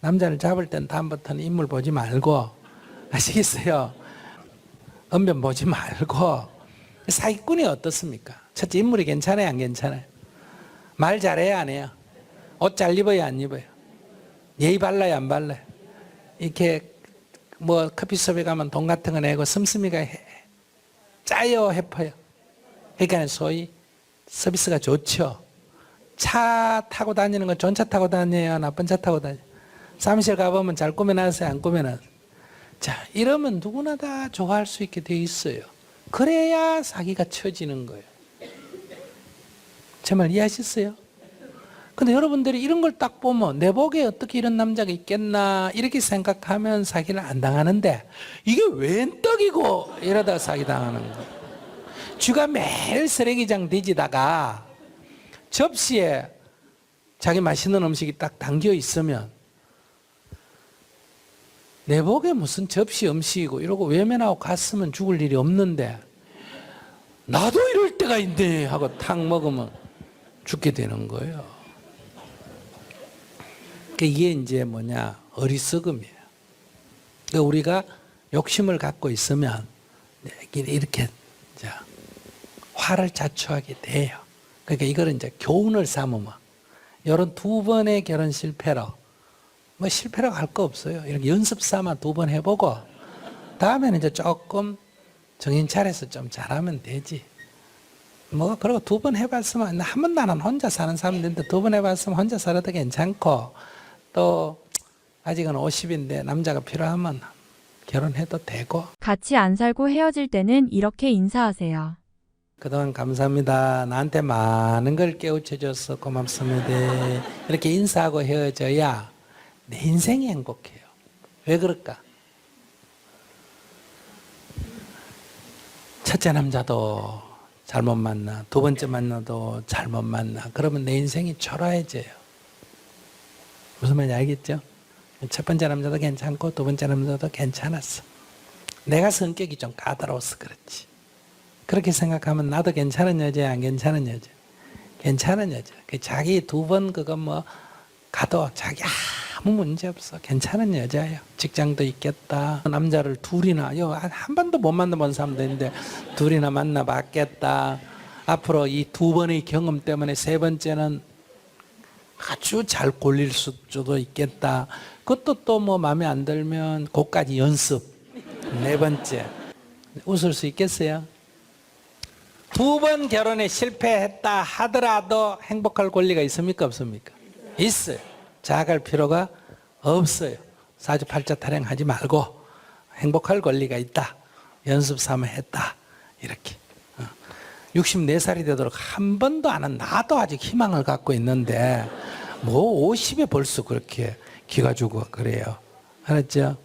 남자를 잡을 땐 다음부터는 인물 보지 말고 아시겠어요? 언변 보지 말고 사기꾼이 어떻습니까? 첫째 인물이 괜찮아요 안 괜찮아요? 말 잘해야 안 해요? 옷 잘 입어야 안 입어요? 예의 발라야 안 발라요? 이렇게 뭐 커피숍에 가면 돈 같은 거 내고 씀씀이가 해- 짜요 해퍼요 그러니까 소위 서비스가 좋죠 차 타고 다니는 건 좋은 차 타고 다녀요 나쁜 차 타고 다녀요 사무실 가보면 잘 꾸며놨어요? 안 꾸며놨어요? 자 이러면 누구나 다 좋아할 수 있게 돼 있어요. 그래야 사기가 쳐지는 거예요. 제 말 이해하셨어요? 근데 여러분들이 이런 걸 딱 보면 내 복에 어떻게 이런 남자가 있겠나 이렇게 생각하면 사기를 안 당하는데 이게 웬 떡이고 이러다가 사기 당하는 거예요. 쥐가 매일 쓰레기장 뒤지다가 접시에 자기 맛있는 음식이 딱 담겨 있으면 내 복에 무슨 접시 음식이고 이러고 외면하고 갔으면 죽을 일이 없는데 나도 이럴 때가 있네 하고 탁 먹으면 죽게 되는 거예요. 그러니까 이게 이제 뭐냐 어리석음이에요. 그러니까 우리가 욕심을 갖고 있으면 이렇게 자, 화를 자초하게 돼요. 그러니까 이거를 이제 교훈을 삼으면 이런 두 번의 결혼 실패로 뭐 실패라고 할 거 없어요. 이렇게 연습 삼아 두 번 해보고 다음에는 이제 조금 정신 차려서 좀 잘하면 되지. 뭐 그리고 두 번 해봤으면 한번 나는 혼자 사는 사람인데 두 번 해봤으면 혼자 살아도 괜찮고 또 아직은 50인데 남자가 필요하면 결혼해도 되고 같이 안 살고 헤어질 때는 이렇게 인사하세요. 그동안 감사합니다. 나한테 많은 걸 깨우쳐줘서 고맙습니다. 이렇게 인사하고 헤어져야 내 인생이 행복해요. 왜 그럴까? 첫째 남자도 잘못 만나, 두 번째 만나도 잘못 만나. 그러면 내 인생이 초라해져요. 무슨 말인지 알겠죠? 첫 번째 남자도 괜찮고 두 번째 남자도 괜찮았어. 내가 성격이 좀 까다로워서 그렇지. 그렇게 생각하면 나도 괜찮은 여자야, 안 괜찮은 여자? 괜찮은 여자. 그 자기 두 번 그거 뭐 가도 자기 아무 문제 없어. 괜찮은 여자예요. 직장도 있겠다. 남자를 둘이나, 한 번도 못 만나본 사람도 있는데 둘이나 만나봤겠다. 앞으로 이 두 번의 경험 때문에 세 번째는 아주 잘 골릴 수도 있겠다. 그것도 또 뭐 마음에 안 들면 그까지 연습. 네 번째. 웃을 수 있겠어요? 두 번 결혼에 실패했다 하더라도 행복할 권리가 있습니까? 없습니까? 있어요. 자학할 필요가 없어요. 사주팔자 타령하지 말고 행복할 권리가 있다. 연습 삼아 했다. 이렇게. 어. 64살이 되도록 한 번도 안 한 나도 아직 희망을 갖고 있는데 뭐 50에 벌써 그렇게 기가 주고 그래요. 알았죠?